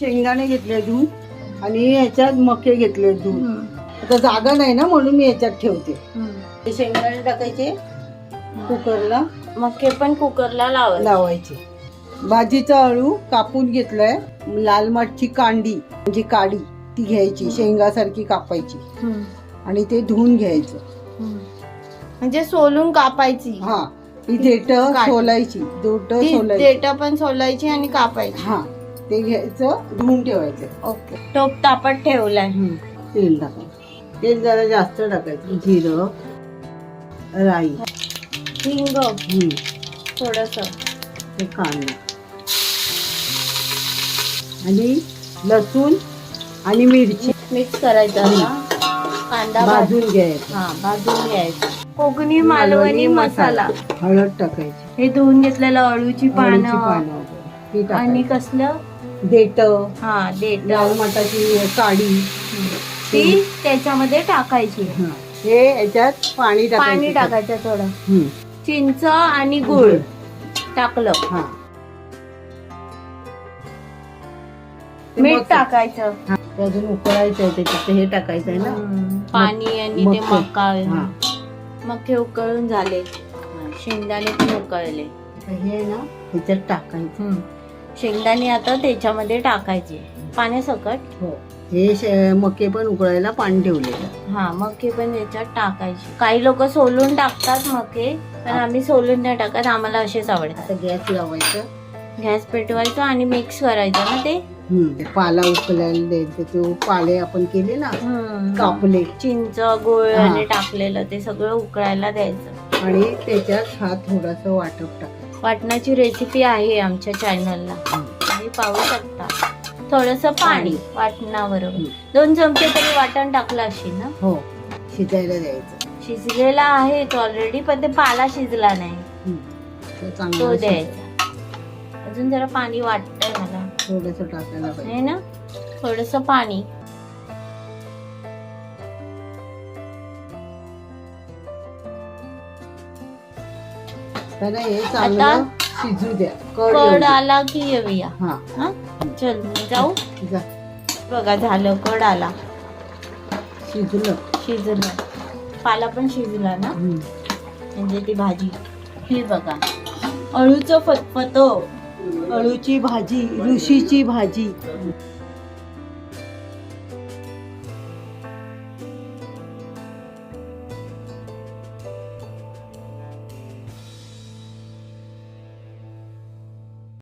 शेंगदाणे घेतले धुवून आणि ह्याच्यात मके घेतले धुवून आता जागा नाही ना म्हणून मी ह्याच्यात ठेवते. ते शेंगदाणे टाकायचे कुकरला. मके पण कुकरला लावत लावायचे. भाजीचा अळू कापून घेतलाय. लाल माठची कांडी म्हणजे काडी ती घ्यायची शेंगासारखी कापायची. आणि ते धुवून घ्यायचं. म्हणजे सोलून कापायची. हा. ही देठ काढ. सोलायची. दोट ती सोलायची. देठ पण सोलायची आणि कापायची. हा. ते घ्यायचं धुवून ठेवायचं. ओके. टोप तापत ठेवलाय हम्म. तेल टाकायचं. तेल जरा जास्त टाकायचं. जिरं राई. हिंग. थोडस. हे कांदा. आणि लसूण आणि मिरची. मिक्स करायचं आता. कांदा भाजून भाजून घ्यायचं. हा भाजून घ्यायचं. कोकणी मालवणी मसाला. हळद टाकायची. हे धुवून घेतलेलं अळूची अळूची पानं. पानं. आणि कसलं? देठ हा देठ लाल माठाची काडी. ती त्याच्यामध्ये टाकायची. हा. हे याच्यात पाणी पाणी टाकायचं थोडं. चिंच आणि गुळ टाकलं. हा. ते मीठ मग- टाकायचं. हा. ते अजून उकळायचं आहे त्याच्यात हे टाकायचं आहे ना. हम्म. पाणी आणि ते मके. मका. हा. मके उकळून झाले. शेंगदाणे पण उकळले. हे ना ह्याच्यात टाकायचं. शेंगदाणे आता त्याच्यामध्ये टाकायचे. पाण्यासकट हो. हे शे- मके पण उकळायला पाणी ठेवलेलं. हा मके पण त्याच्यात टाकायचे. काही लोक सोलून टाकतात मके पण आम्ही सोलून नाही टाकत आम्हाला असेच आवडतात आता गॅस लावायचं. गॅस पेटवायचं आणि मिक्स करायचं ना ते? हम्म. ते पाला उकळायला द्यायचं तो पाले आपण केले ना कापले. चिंच गुळ हा. आणि टाकलेलं ते सगळं उकळायला द्यायचं. आणि त्याच्यात हा थोडासा वाटप टाकायचा वाटणाची रेसिपी आहे आमच्या चॅनलला तुम्ही पाहू शकता. थोडस पाणी वाटणाबरोबर. दोन चमचे तरी वाटण टाकलं असेल ना? हो. शिजायला द्यायचं. शिजलेला आहे ऑलरेडी पण ते पाला शिजला नाही. तो तो चांगला द्यायचा. अजून जरा पाणी वाटतंय मला. थोडस टाकायला पाहिजे आहे ना थोडस पाणी. हे चांगलं शिजू द्या. कड. आला की येऊया. हा. हा? चल जाऊ. जा. बघा झालं कड आला. शिजलं. शिजलं. पाला पण शिजला ना? हम्म. म्हणजे ती भाजी. ही बघा. अळूचं फतफतो. अळूची भाजी ऋषीची भाजी.